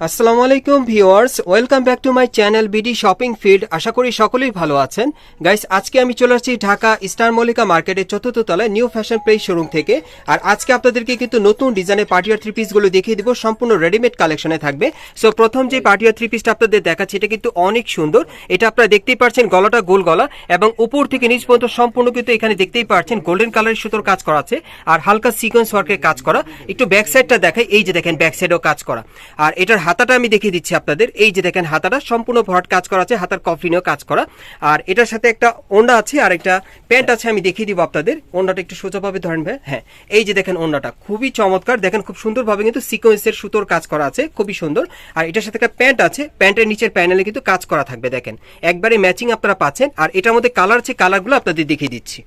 আসসালামু আলাইকুম viewers, welcome back to my channel B D shopping field আশা করি সকলেই ভালো আছেন। গাইস, আজকে আমি চলে আসছি ঢাকা স্টার মল্লিকা মার্কেটের চতুর্থ তলায় নিউ ফ্যাশন প্লেস শোরুম থেকে। আর আজকে আপনাদেরকে কিন্তু নতুন ডিজাইনের পার্টিয়ার থ্রি পিসগুলো দেখিয়ে দিব। সম্পূর্ণ রেডিমেড কালেকশনে থাকবে। সো, প্রথম যে পার্টিয়ার থ্রি পিসটা আপনাদের দেখাচ্ছি, এটা কিন্তু অনেক সুন্দর। এটা আপনারা দেখতেই পাচ্ছেন গলাটা গোল গলা এবং উপর থেকে নিচ পর্যন্ত সম্পূর্ণ কিন্তু এখানে দেখতেই পাচ্ছেন গোল্ডেন কালারের সুতোর কাজ করা আছে আর হালকা সিকোয়েন্স ওয়ার্কের কাজ করা। একটু ব্যাক সাইডটা দেখাই, এই যে দেখেন ব্যাক সাইডেও কাজ করা। আর এটার হাতাটা আমি দেখিয়ে দিচ্ছি আপনাদের। এই যে দেখেন হাতাটা, সম্পূর্ণ ভরাট কাজ করা আছে, হাতার কফলিনেও কাজ করা। আর এটার সাথে একটা ওন্ডা আছে, আর একটা প্যান্ট আছে, আমি দেখিয়ে দিব আপনাদের। ওন্ডাটা একটু সোজাভাবে ধরেন ভাই হ্যাঁ। এই যে দেখেন ওন্ডাটা, খুবই চমৎকার। দেখেন খুব সুন্দরভাবে কিন্তু সিকোয়েন্সের সুতোর কাজ করা আছে, খুবই সুন্দর। আর এটার সাথে একটা প্যান্ট আছে, প্যান্টের নিচের প্যানেলে কিন্তু কাজ করা থাকবে, দেখেন। একবারে ম্যাচিং আপনারা পাচ্ছেন। আর এটার মধ্যে কালার আছে, কালারগুলো আপনাদের দেখিয়ে দিচ্ছি।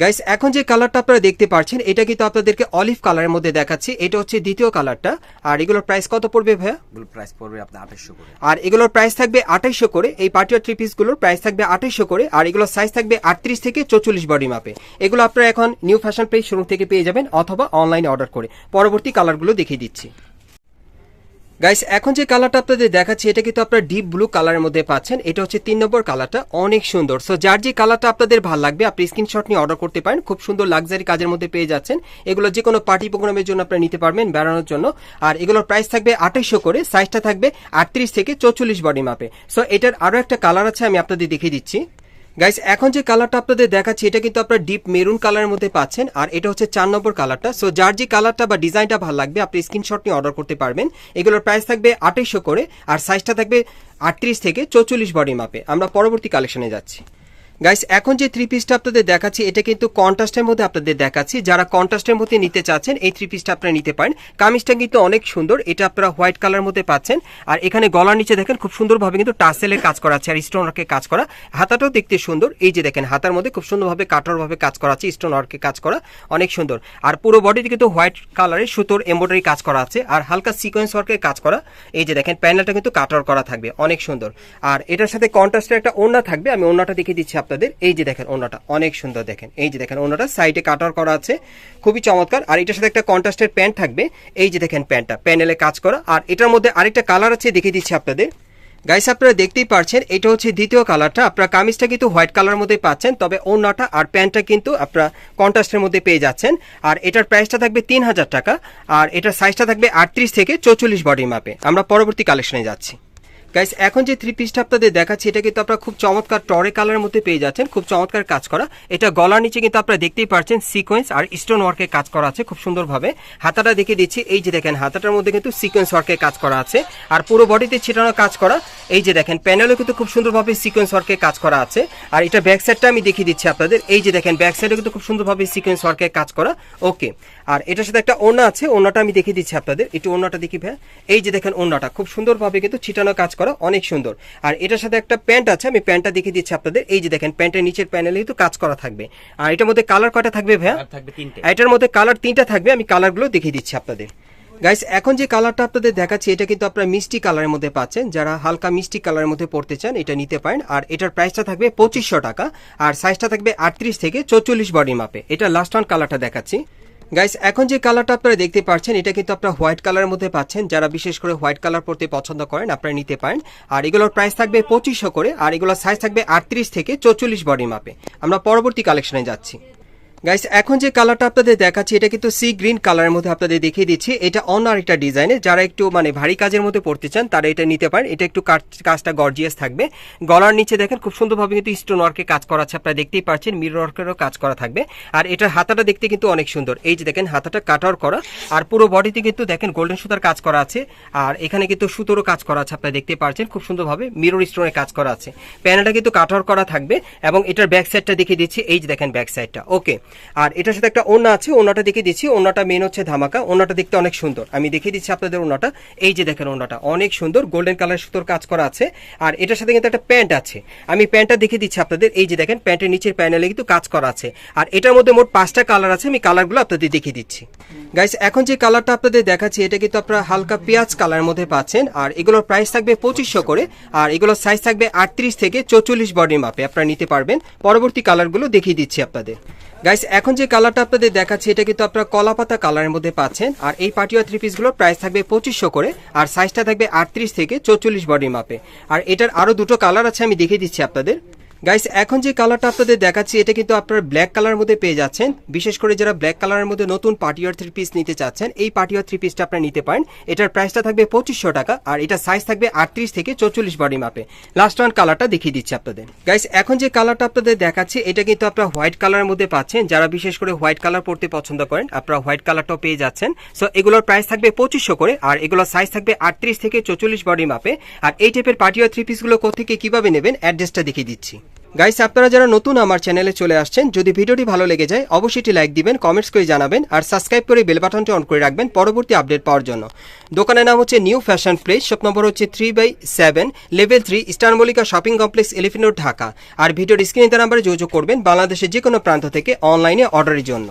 গাইস এখন যে কালারটা আপনারা দেখতে পাচ্ছেন এটা কিন্তু আপনাদেরকে অলিভ কালারের মধ্যে দেখাচ্ছি। এটা হচ্ছে দ্বিতীয় কালারটা আর এগুলোর প্রাইস কত পড়বে ভাইয়া? প্রাইস পড়বে আপনার আঠাশশো করে। আর এগুলোর প্রাইস থাকবে আঠাইশশো করে। এই পার্টিয়ার থ্রি পিসগুলোর প্রাইস থাকবে আঠাইশশো করে। আর এগুলোর সাইজ থাকবে আটত্রিশ থেকে চৌচল্লিশ বডি মাপে এগুলো আপনারা এখন নিউ ফ্যাশন পেজ শোরুম থেকে পেয়ে যাবেন অথবা অনলাইনে অর্ডার করে। পরবর্তী কালারগুলো দেখিয়ে দিচ্ছি। গাইস এখন যে কালারটা আপনাদের দেখাচ্ছি, এটা কিন্তু আপনারা ডিপ ব্লু কালারের মধ্যে পাচ্ছেন। এটা হচ্ছে তিন নম্বর কালারটা অনেক সুন্দর। সো যার যে কালারটা আপনাদের ভালো লাগবে, আপনি স্ক্রিনশট নিয়ে অর্ডার করতে পারেন। খুব সুন্দর লাক্সারি কাজের মধ্যে পেয়ে যাচ্ছেন। এগুলো যে কোনো পার্টি প্রোগ্রামের জন্য আপনারা নিতে পারবেন বেড়ানোর জন্য। আর এগুলোর প্রাইস থাকবে আঠাইশশো করে সাইজটা থাকবে আটত্রিশ থেকে চৌচল্লিশ বডি মাপে সো এটার আরও একটা কালার আছে, আমি আপনাদের দেখিয়ে দিচ্ছি। গাইস এখন যে কালারটা আপনাদের দেখাচ্ছি, এটা কিন্তু আপনারা ডিপ মেরুন কালারের মধ্যে পাচ্ছেন, আর এটা হচ্ছে চার নম্বর কালারটা সো যার যে কালারটা বা ডিজাইনটা ভালো লাগবে, আপনি স্ক্রিনশট নিয়ে অর্ডার করতে পারবেন। এগুলোর প্রাইস থাকবে আঠাইশশো করে, আর সাইজটা থাকবে আটত্রিশ থেকে চৌচল্লিশ বডি মাপে আমরা পরবর্তী কালেকশনে যাচ্ছি। গাইস এখন যে থ্রি পিসটা আপনাদের দেখাচ্ছি, এটা কিন্তু কন্ট্রাস্টের মধ্যে আপনাদের দেখাচ্ছি। যারা কন্ট্রাস্টের মধ্যে নিতে চাচ্ছেন, এই থ্রি পিসটা আপনারা নিতে পারেন। কামিজটা কিন্তু অনেক সুন্দর, এটা আপনারা হোয়াইট কালার মধ্যে পাচ্ছেন। আর এখানে গলার নিচে দেখেন, খুব সুন্দরভাবে কিন্তু টাসেলের কাজ করা আছে, আর স্টোন কাজ করা। হাতাটাও দেখতে সুন্দর। এই যে দেখেন, হাতার মধ্যে খুব সুন্দরভাবে কাটরভাবে কাজ করা আছে স্টোন ওয়ার্কের কাজ করা, অনেক সুন্দর। আর পুরো বডিতে কিন্তু হোয়াইট কালারের সুতোর এমব্রয়ডারি কাজ করা আছে, আর হালকা সিকোয়েন্স ওয়ার্কের কাজ করা। এই যে দেখেন প্যানেলটা কিন্তু কাটার করা থাকবে, অনেক সুন্দর। আর এটার সাথে কন্ট্রাস্টের একটা ওড়না থাকবে, আমি ওড়নাটা দেখে দিচ্ছি আপনাদের, এই যে দেখেন ওড়নাটা, অনেক সুন্দর দেখেন। এই যে দেখেন ওড়নাটা সাইডে কাটার করা আছে, খুবই চমৎকার। আর এটার সাথে একটা কন্ট্রাস্টের প্যান্ট থাকবে। এই যে দেখেন প্যান্টটা প্যানেলে কাজ করা। আর এটার মধ্যে আরেকটা কালার আছে, দেখিয়ে দিচ্ছি আপনাদের। গাইস আপনারা দেখতেই পারছেন, এটা হচ্ছে দ্বিতীয় কালারটা আপনারা কামিজটা কিন্তু হোয়াইট কালার মধ্যে পাচ্ছেন, তবে ওনাটা আর প্যান্টটা কিন্তু আপনারা কন্ট্রাস্টের মধ্যে পেয়ে যাচ্ছেন। আর এটার প্রাইসটা থাকবে তিন হাজার টাকা। আর এটার সাইজটা থাকবে আটত্রিশ থেকে চৌচল্লিশ বডি মাপে আমরা পরবর্তী কালেকশনে যাচ্ছি। গাইস এখন যে থ্রি পিসটা আপনাদের দেখাচ্ছি, এটা কিন্তু আপনারা খুব চমৎকার টরে কালারের মধ্যে পেয়ে যাচ্ছেন, খুব চমৎকার কাজ করা। এটা গলার নিচে কিন্তু আপনারা দেখতেই পাচ্ছেন সিকোয়েন্স আর স্টোন ওয়ার্কের কাজ করা আছে খুব সুন্দরভাবে। হাতাটা দেখে দিচ্ছি, এই যে দেখেন, হাতাটার মধ্যে কিন্তু সিকোয়েন্স ওয়ার্কের কাজ করা আছে। আর পুরো বডিতে ছিটানো কাজ করা, এই যে দেখেন প্যানেলও কিন্তু খুব সুন্দরভাবে সিকোয়েন্স ওয়ার্কের কাজ করা আছে। আর এটা ব্যাক সাইডটা আমি দেখিয়ে দিচ্ছি আপনাদের, এই যে দেখেন ব্যাক সাইডে কিন্তু খুব সুন্দরভাবে সিকোয়েন্স ওয়ার্কের কাজ করা ওকে আর এটার সাথে একটা ওড়না আছে, ওড়নাটা আমি দেখিয়ে দিচ্ছি আপনাদের, একটু ওড়নাটা দেখি ভাই এই যে দেখেন, ওড়নাটা, খুব সুন্দরভাবে কিন্তু ছিটানো কাজ করা অনেক সুন্দর। আর এটার সাথে একটা প্যান্ট আছে আমি প্যান্টটা দেখিয়ে দিচ্ছি আপনাদের। এই যে দেখেন প্যান্টের নিচের প্যানেলে কিন্তু কাজ করা থাকবে। আর এটার মধ্যে কালার কয়টা থাকবে ভাইয়া? থাকবে তিনটে। এটার মধ্যে কালার তিনটা থাকবে আমি কালারগুলো দেখিয়ে দিচ্ছি আপনাদের। গাইস এখন যে কালারটা আপনাদের দেখাচ্ছি এটা কিন্তু আপনারা মিষ্টি কালারের মধ্যে পাচ্ছেন। যারা হালকা মিষ্টি কালারের মধ্যে পড়তে চান এটা নিতে পারেন। আর এটার প্রাইসটা থাকবে পঁচিশশো টাকা। আর সাইজটা থাকবে আটত্রিশ থেকে চৌচল্লিশ বডি মাপে এটা লাস্ট ওয়ান কালারটা দেখাচ্ছি। গাইস এখন যে কালারটা আপনারা দেখতে পাচ্ছেন, এটা কিন্তু আপনারা হোয়াইট কালারের মধ্যে পাচ্ছেন। যারা বিশেষ করে হোয়াইট কালার পড়তে পছন্দ করেন, আপনারা নিতে পারেন। আর এগুলোর প্রাইস থাকবে পঁচিশশো করে, আর এগুলোর সাইজ থাকবে আটত্রিশ থেকে চৌচল্লিশ বডি মাপে আমরা পরবর্তী কালেকশনে যাচ্ছি। গাইস এখন যে কালারটা আপনাদের দেখাচ্ছি, এটা কিন্তু সি গ্রিন কালারের মধ্যে আপনাদের দেখিয়ে দিচ্ছি। এটা অন্য আরেকটা ডিজাইনে যারা একটু মানে ভারী কাজের মধ্যে পড়তে চান, তারা এটা নিতে পারেন। এটা একটু কাজ- কাজটা গর্জিয়াস থাকবে। গলার নিচে দেখেন, খুব সুন্দরভাবে কিন্তু স্টোন ওয়ার্কে কাজ করা আছে। আপনারা দেখতেই পাচ্ছেন মিরর ওয়ার্কেরও কাজ করা থাকবে। আর এটার হাতাটা দেখতে কিন্তু অনেক সুন্দর। এই যে দেখেন, হাতাটা কাটার করা। আর পুরো বডিতে কিন্তু দেখেন গোল্ডেন সুতার কাজ করা আছে। আর এখানে কিন্তু সুতোরও কাজ করা আছে, আপনারা দেখতে পাচ্ছেন। খুব সুন্দরভাবে মিরর স্টোনের কাজ করা আছে। প্যানেলটা কিন্তু কাটার করা থাকবে। এবং এটার ব্যাক সাইডটা দেখিয়ে দিচ্ছি। এই যে দেখেন ব্যাক সাইডটা ওকে আর এটার সাথে একটা ওড়না আছে, ওড়নাটা দেখে দিচ্ছি। ওড়নাটা মেন হচ্ছে ধামাকা, ওড়নাটা দেখতে অনেক সুন্দর। আমি দেখিয়ে দিচ্ছি আপনাদের ওড়নাটা। এই যে দেখেন ওড়নাটা, অনেক সুন্দর গোল্ডেন কালার সুতোর কাজ করা আছে। আর এটার সাথে কিন্তু একটা প্যান্ট আছে। আমি প্যান্টটা দেখিয়ে দিচ্ছি আপনাদের। এই যে দেখেন প্যান্টের নিচের প্যানেলে কিন্তু কাজ করা আছে। আর এটার মধ্যে মোট পাঁচটা কালার আছে, আমি কালারগুলো আপনাদের দেখিয়ে দিচ্ছি। গাইস এখন যে কালারটা আপনাদের দেখাচ্ছি, এটা কিন্তু আপনারা হালকা পেঁয়াজ কালারের মধ্যে পাচ্ছেন। আর এগুলোর প্রাইস থাকবে পঁচিশশো করে। আর এগুলোর সাইজ থাকবে আটত্রিশ থেকে চৌচল্লিশ বডির মাপে আপনারা নিতে পারবেন। পরবর্তী কালারগুলো দেখিয়ে দিচ্ছি আপনাদের। গাইস গাইস এখন যে কালারটা আপনাদের দেখাচ্ছি, এটা কিন্তু আপনারা কলা পাতা কালারের মধ্যে পাচ্ছেন। আর এই পাটিয়া থ্রি পিসগুলোর প্রাইস থাকবে পঁচিশশো করে, আর সাইজটা থাকবে আটত্রিশ থেকে চৌচল্লিশ বডি মাপে আর এটার আরও দুটো কালার আছে, আমি দেখিয়ে দিচ্ছি আপনাদের। গাইস এখন যে কালারটা আপনাদের দেখাচ্ছি, এটা কিন্তু আপনারা ব্ল্যাক কালার মধ্যে পেয়ে যাচ্ছেন। বিশেষ করে যারা ব্ল্যাক কালারের মধ্যে নতুন পার্টিওয়ার থ্রি পিস নিতে চাচ্ছেন, এই পার্টিওয়ার থ্রি পিসটা আপনারা নিতে পারেন। এটার প্রাইসটা থাকবে পঁচিশশো টাকা, আর এটা সাইজ থাকবে আটত্রিশ থেকে চৌচল্লিশ বডি মাপে লাস্ট ওয়ান কালারটা দেখিয়ে দিচ্ছি আপনাদের। গাইস এখন যে কালারটা আপনাদের দেখাচ্ছি, এটা কিন্তু আপনারা হোয়াইট কালারের মধ্যে পাচ্ছেন। যারা বিশেষ করে হোয়াইট কালার পড়তে পছন্দ করেন, আপনারা হোয়াইট কালারটাও পেয়ে যাচ্ছেন। সো এগুলোর প্রাইস থাকবে পঁচিশশো করে, আর এগুলোর সাইজ থাকবে আটত্রিশ থেকে চৌচল্লিশ বডি মাপে আর এই টাইপের পার্টিওয়ার থ্রি পিসগুলো কোথেকে কীভাবে নেবেন অ্যাড্রেসটা দেখিয়ে দিচ্ছি। গাইস আপনারা যারা নতুন আমার চ্যানেলে চলে আসছেন, যদি ভিডিওটি ভালো লেগে যায়, অবশ্যই একটি লাইক দিবেন কমেন্টস করে জানাবেন, আর সাবস্ক্রাইব করে বেল বাটনটি অন করে রাখবেন পরবর্তী আপডেট পাওয়ার জন্য। দোকানের নাম হচ্ছে new fashion place shop number হচ্ছে three by seven level three Eastern Mallika shopping complex elephant Dhaka আর ভিডিওর স্ক্রিনে নাম্বারে যোগাযোগ করবেন বাংলাদেশের যে কোনো প্রান্ত থেকে অনলাইনে অর্ডারের জন্য।